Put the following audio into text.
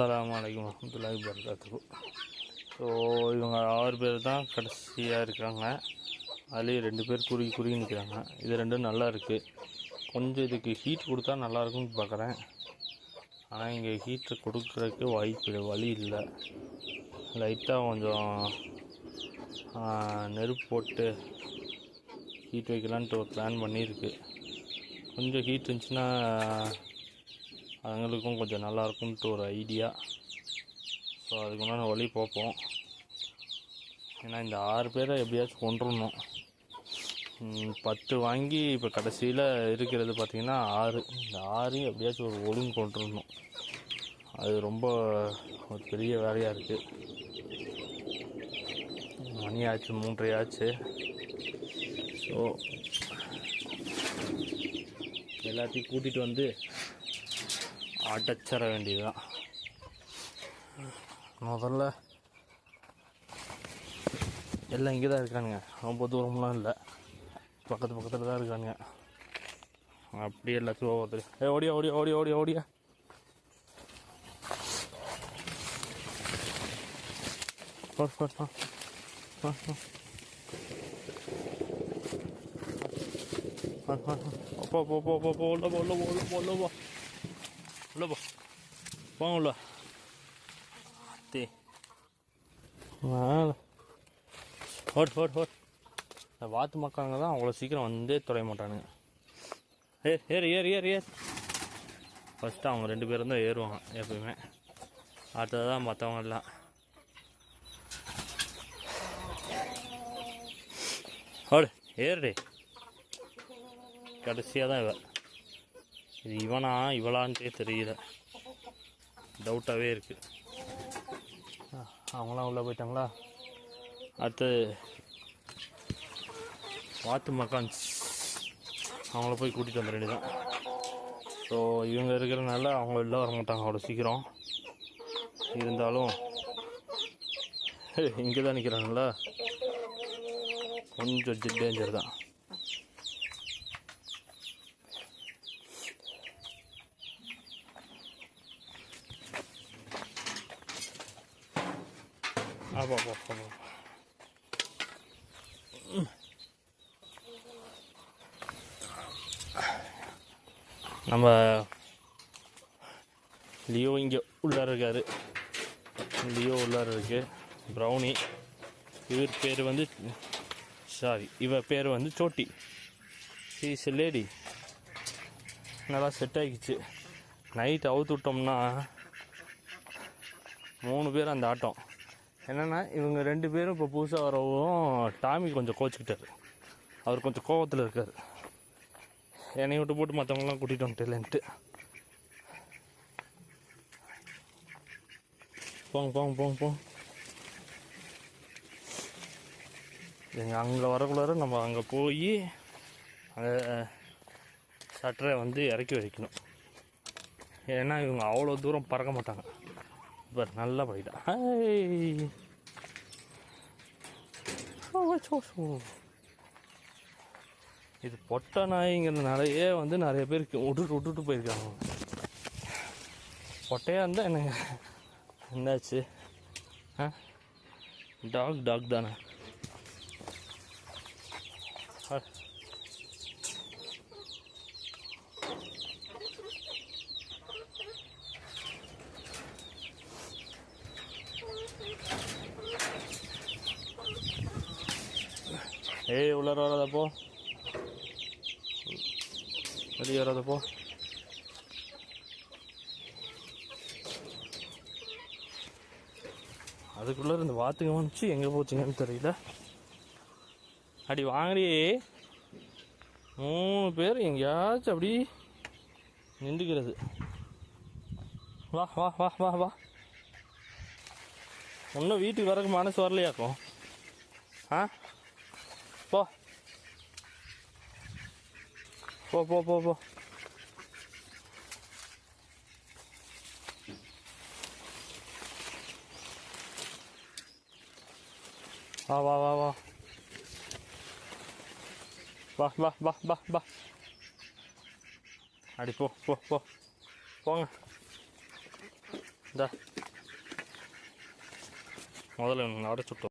வரமத்துல்லாஹி வரகாத்து ஸோ இவங்க ஆறு பேர் தான் கடைசியாக இருக்காங்க. அதுலேயும் ரெண்டு பேர் குறுகி குறுகி நிற்கிறாங்க இது ரெண்டும் நல்லா இருக்குது கொஞ்சம் இதுக்கு ஹீட் கொடுத்தா நல்லா இருக்கும்னு பார்க்குறேன் ஆனால் இங்கே ஹீட்டை கொடுக்குறதுக்கு வாய்ப்பு வழி இல்லை. லைட்டாக கொஞ்சம் நெருப்பு போட்டு ஹீட் வைக்கலான்ட்டு ஒரு பிளான் பண்ணியிருக்கு. கொஞ்சம் ஹீட் இருந்துச்சுன்னா அதுங்களுக்கும் கொஞ்சம் நல்லாயிருக்குன்ட்டு ஒரு ஐடியா. ஸோ அதுக்கு முன்னாடி வழி பார்ப்போம். ஏன்னா இந்த ஆறு பேரை எப்படியாச்சும் கொண்டுடணும் பத்து வாங்கி இப்போ கடைசியில் இருக்கிறது பார்த்திங்கன்னா ஆறு. இந்த ஆறையும் எப்படியாச்சும் ஒரு ஒழுங்கு கொண்டுடணும் அது ரொம்ப ஒரு பெரிய வேலையாக இருக்குது மணி ஆச்சு மூன்றரை ஆச்சு. ஸோ எல்லாத்தையும் கூட்டிகிட்டு வந்து அடைச்சிட வேண்டியதுதான் முதல்ல எல்லாம் இங்கே தான் இருக்கானுங்க ரொம்ப தூரம்லாம் இல்லை பக்கத்து பக்கத்தில் தான் இருக்கானுங்க அப்படியே எல்லாத்தையும் ஒவ்வொருத்தர் ஏ ஓடியா ஓடியா ஓடியா ஓடியா ஓடியா போ, போ, போ. போ, போ. போ, போ, போ. போ, போ, போ, போ, போ, உள்ள போ, உள்ள போ, உள்ள போ, உள்ள போ. உள்ள போ. போங்க உள்ள தே ஓட் ஓட் இந்த வாத்து மக்காங்க தான் அவ்வளோ சீக்கிரம் வந்தே தொலைய மாட்டானுங்க. ஏ ஏறு ஏறு ஏறு ஏறு. ஃபஸ்ட்டு அவங்க ரெண்டு பேரும் தான் ஏறுவாங்க எப்பயுமே. அடுத்தது தான் மற்றவங்க எல்லாம். ஓடு ஏறுடே. கடைசியாக தான் இவ. இது இவனா இவளான்ட்டே தெரியல. டவுட்டாகவே இருக்குது அவங்களாம் உள்ளே போயிட்டாங்களா? அடுத்து வாத்து மக்கான்ஸ் அவங்கள போய் கூட்டிகிட்டு வந்துட வேண்டியதான் ஸோ இவங்க இருக்கிறனால அவங்க வெளில வர மாட்டாங்க அவ்வளோ சீக்கிரம். இருந்தாலும் இங்கே தான் நிற்கிறாங்கல்ல கொஞ்சம் டேஞ்சர் தான். ஆப்பா ஆப்பா நம்ம லியோ இங்கே உள்ளார இருக்காரு. லியோ உள்ளார இருக்கு. ப்ரௌனி. இவர் பேர் வந்து சாரி இவ பேர் வந்து சோட்டி. இஸ் லேடி நல்லா செட் ஆகிடுச்சு. நைட் அவுத்து விட்டோம்னா மூணு பேர் அந்த ஆட்டம். என்னென்னா இவங்க ரெண்டு பேரும் இப்போ புதுசாக வரவும் டாமி கொஞ்சம் கோச்சிக்கிட்டார். அவர் கொஞ்சம் கோவத்தில் இருக்கார். என்னை விட்டு போட்டு மற்றவங்களாம் கூட்டிகிட்டு வந்துட்டேன்ட்டு போங்க போங்க போங்க போங்க எங்கள் அங்கே வரக்குள்ளார நம்ம அங்கே போய் அந்த சட்டரை வந்து இறக்கி வைக்கணும். ஏன்னா இவங்க அவ்வளோ தூரம் பறக்க மாட்டாங்க. இப்போ நல்லா போயிட்டான் ஹை. ஓ, சோ, சோ. இது பொட்டை நாய்ங்கிறதுனாலயே வந்து நிறைய பேருக்கு விட்டுட்டு விட்டுட்டு போயிருக்காங்க. பொட்டையாக இருந்தால் என்ன? என்னாச்சு? ஆ? டாக் டாக் தானே. ஏய் உள்ளார வராதப்போ வெளியே வராதப்போ அதுக்குள்ளே இந்த வாத்துங்க வந்துச்சு. எங்கே போச்சுங்கன்னு தெரியல. அடி வாங்கடி. மூணு பேர் எங்கேயாச்சும் அப்படி நின்றுக்கிறது. வா வா வா வா வா. இன்னும் வீட்டுக்கு வரக்கு மனசு வரலையாக்கும்? ஆ? போ. போ போ போ போ. வா வா வா வா. வா வா வா வா வா. அடி போ போ போ. போங்க. இந்தா. முதல்ல இவங்களை அடைச்சுட்டு